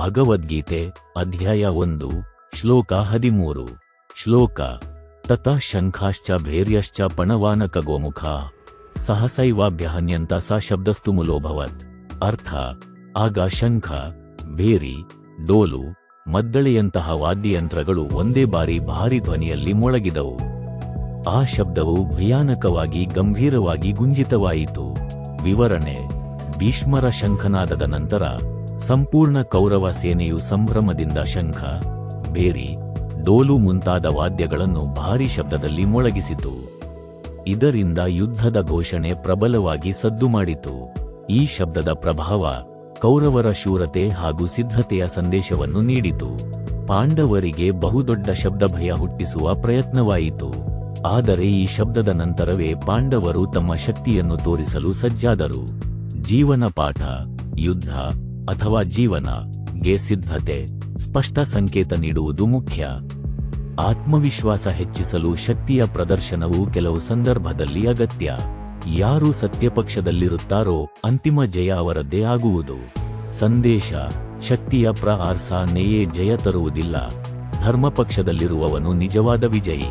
ಭಗವದ್ಗೀತೆ ಅಧ್ಯಾಯ ಒಂದು, ಶ್ಲೋಕ ಹದಿಮೂರು. ಶ್ಲೋಕ, ತತಃ ಶಂಖಾಶ್ಚ ಭೇರ್ಯಶ್ಚ ಪಣವಾನಕ ಗೋಮುಖ. ಸಹಸೈವಾಭ್ಯಹನ್ಯಂತ ಸ ಶಬ್ದಸ್ತು ಮುಲೋಭವತ್. ಅರ್ಥ, ಆಗ ಶಂಖ, ಭೇರಿ, ಡೋಲು, ಮದ್ದಳೆಯಂತಹ ವಾದ್ಯಯಂತ್ರಗಳು ಒಂದೇ ಬಾರಿ ಭಾರಿ ಧ್ವನಿಯಲ್ಲಿ ಮೊಳಗಿದವು. ಆ ಶಬ್ದವು ಭಯಾನಕವಾಗಿ ಗಂಭೀರವಾಗಿ ಗುಂಜಿತವಾಯಿತು. ವಿವರಣೆ, ಭೀಷ್ಮರ ಶಂಖನಾದದ ನಂತರ ಸಂಪೂರ್ಣ ಕೌರವ ಸೇನೆಯು ಸಂಭ್ರಮದಿಂದ ಶಂಖ ಬೇರಿ ಡೋಲು ಮುಂತಾದ ವಾದ್ಯಗಳನ್ನು ಭಾರಿ ಶಬ್ದದಲ್ಲಿ ಮೊಳಗಿಸಿತು. ಇದರಿಂದ ಯುದ್ಧದ ಘೋಷಣೆ ಪ್ರಬಲವಾಗಿ ಸದ್ದು ಮಾಡಿತು. ಈ ಶಬ್ದದ ಪ್ರಭಾವ ಕೌರವರ ಶೂರತೆ ಹಾಗೂ ಸಿದ್ಧತೆಯ ಸಂದೇಶವನ್ನು ನೀಡಿತು. ಪಾಂಡವರಿಗೆ ಬಹುದೊಡ್ಡ ಶಬ್ದ ಭಯ ಹುಟ್ಟಿಸುವ ಪ್ರಯತ್ನವಾಯಿತು. ಆದರೆ ಈ ಶಬ್ದದ ನಂತರವೇ ಪಾಂಡವರು ತಮ್ಮ ಶಕ್ತಿಯನ್ನು ತೋರಿಸಲು ಸಜ್ಜಾದರು. ಜೀವನ ಪಾಠ, ಯುದ್ಧ ಅಥವಾ ಜೀವನ ಗೆ ಸಿದ್ಧತೆ, ಸ್ಪಷ್ಟ ಸಂಕೇತ ನೀಡುವುದು ಮುಖ್ಯ. ಆತ್ಮವಿಶ್ವಾಸ ಹೆಚ್ಚಿಸಲು ಶಕ್ತಿಯ ಪ್ರದರ್ಶನವು ಕೆಲವು ಸಂದರ್ಭದಲ್ಲಿ ಅಗತ್ಯ. ಯಾರು ಸತ್ಯಪಕ್ಷದಲ್ಲಿರುತ್ತಾರೋ ಅಂತಿಮ ಜಯ ಅವರದ್ದೇ ಆಗುವುದು. ಸಂದೇಶ, ಶಕ್ತಿಯ ಪ್ರ ಆರ್ಸಾನೆಯೇ ಜಯ ತರುವುದಿಲ್ಲ. ಧರ್ಮಪಕ್ಷದಲ್ಲಿರುವವನು ನಿಜವಾದ ವಿಜಯಿ.